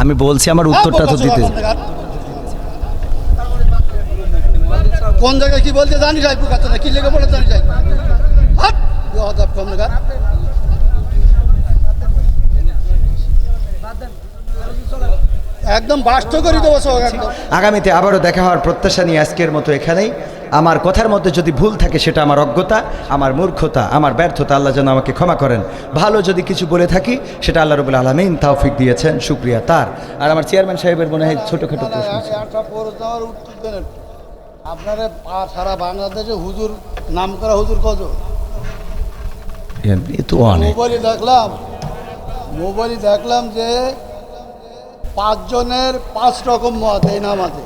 আমি বলছি আমার উত্তরটা তো দিতে। কোন জায়গায় কি বলতে জানি যাই না কি লেগে বলে জানি যাই। একদম বাস্ত করে দেবো একদম। আগামীতে আবারও দেখা হওয়ার প্রত্যাশা নিয়ে আজকের মতো এখানেই। আমার কথার মধ্যে যদি ভুল থাকে সেটা আমার অজ্ঞতা আমার মূর্খতা আমার ব্যর্থতা আল্লাহ যেন আমাকে ক্ষমা করেন। ভালো যদি কিছু বলে থাকি সেটা আল্লাহ রবুল আলমিন তাওফিক দিয়েছেন শুক্রিয়া তার। আর আমার চেয়ারম্যান সাহেবের মনে হয় ছোটোখাটো প্রশ্ন দেন। আপনারা সারা বাংলাদেশে হুজুর নাম করা হুজুর কত এ তো অনেক। মোবাইলে দেখলাম মোবাইলে দেখলাম যে পাঁচজনের পাঁচ রকম মত এই নামাজে।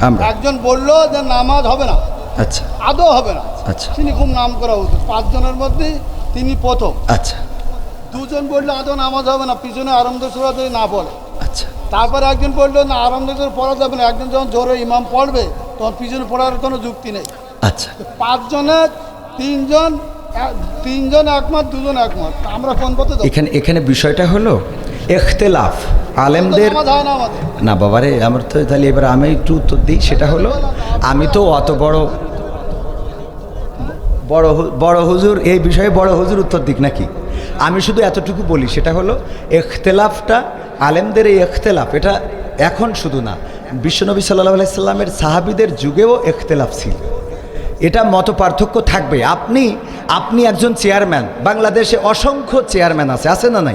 আমরা। একজন বলল যে নামাজ হবে না। আচ্ছা। আদৌ হবে না। আচ্ছা। তিনি খুব নাম করা হতো পাঁচজনের মধ্যে তিনি প্রথম। আচ্ছা। দুজন বলল আদৌ নামাজ হবে না? পিছনে আরম্ভ সুরা যদি না পড়ে। আচ্ছা। তারপরে একজন বলল না আরম্ভ সুরা পড়া যাবে না। একজন যখন জোরে ইমাম পড়বে তখন পিছনে পড়ার কোনো যুক্তি নেই। আচ্ছা। পাঁচজনের তিনজন তিনজন একমত দুজন একমত। আমরা কোন পথে? এখানে এখানে বিষয়টা হলো এখতেলাফ আলেমদের না না বাবারে আমার তো তাহলে এবার আমি একটু উত্তর দিই সেটা হলো আমি তো অত বড় বড় বড় হুজুর এই বিষয়ে বড় হুজুর উত্তর দিক নাকি? আমি শুধু এতটুকু বলি সেটা হলো এখতেলাফটা আলেমদের এই এখতেলাফ এটা এখন শুধু না বিশ্বনবী সাল্লাহ আলাইসাল্লামের সাহাবিদের যুগেও এখতেলাফ ছিল। এটা মত পার্থক্য থাকবে। আপনি আপনি একজন চেয়ারম্যান বাংলাদেশে অসংখ্য চেয়ারম্যান আছে আছে না নাই?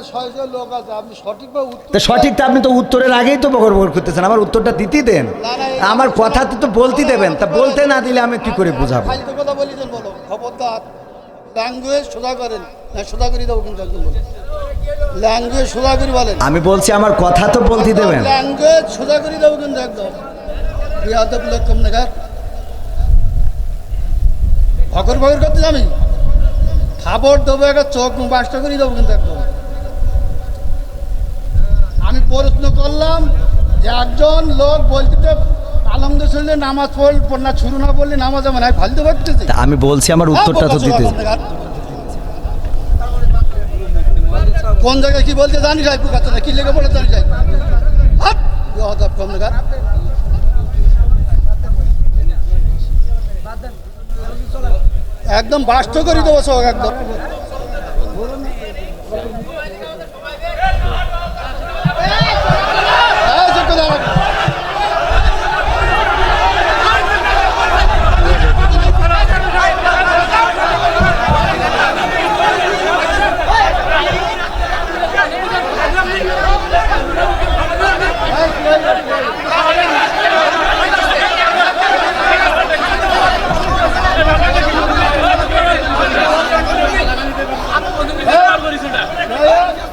আমি লোক আছে আপনি সঠিকভাবে সঠিকটা আপনি তো উত্তরের আগেই তো বকর বকর করতেছেন আমার উত্তরটা দিতেই দেন। আমার কথা তো বলতে দেবেন তা বলতে না দিলে আমি কি করে বুঝাবো? কথা বলি বলো খবরদার। ল্যাঙ্গুয়েজ সোজা করেন না সোজা করে দেবো কিন্তু একজন ল্যাঙ্গুয়েজ সোজা করে বলেন। আমি বলছি আমার কথা তো বলতে দেবেন। ল্যাঙ্গুয়েজ সোজা করে দেবো কিন্তু একদম। বিয়াদব লোক কম নাগার ভকর ভকর করতে যাবি? খাবার দেবো একটা চোখ বাসটা করে দেবো কিন্তু একদম। আমি প্রশ্ন করলাম যে একজন লোক বলতে তো নামাজ পড় না শুরু না বললে নামাজ আমার নাই ফালতু ভাবতেছি। আমি বলছি আমার উত্তরটা তো দিতে। কোন জায়গায় কি বলতে জানি যাই না কি লেগে বলে জানি যাই কম একদম বাস্ত করে দেবো সব একদম এই চুপ করে দাঁড়াও।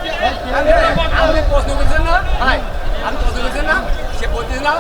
আপনি প্রশ্ন করছেন না ভাই আপনি প্রশ্ন করছেন না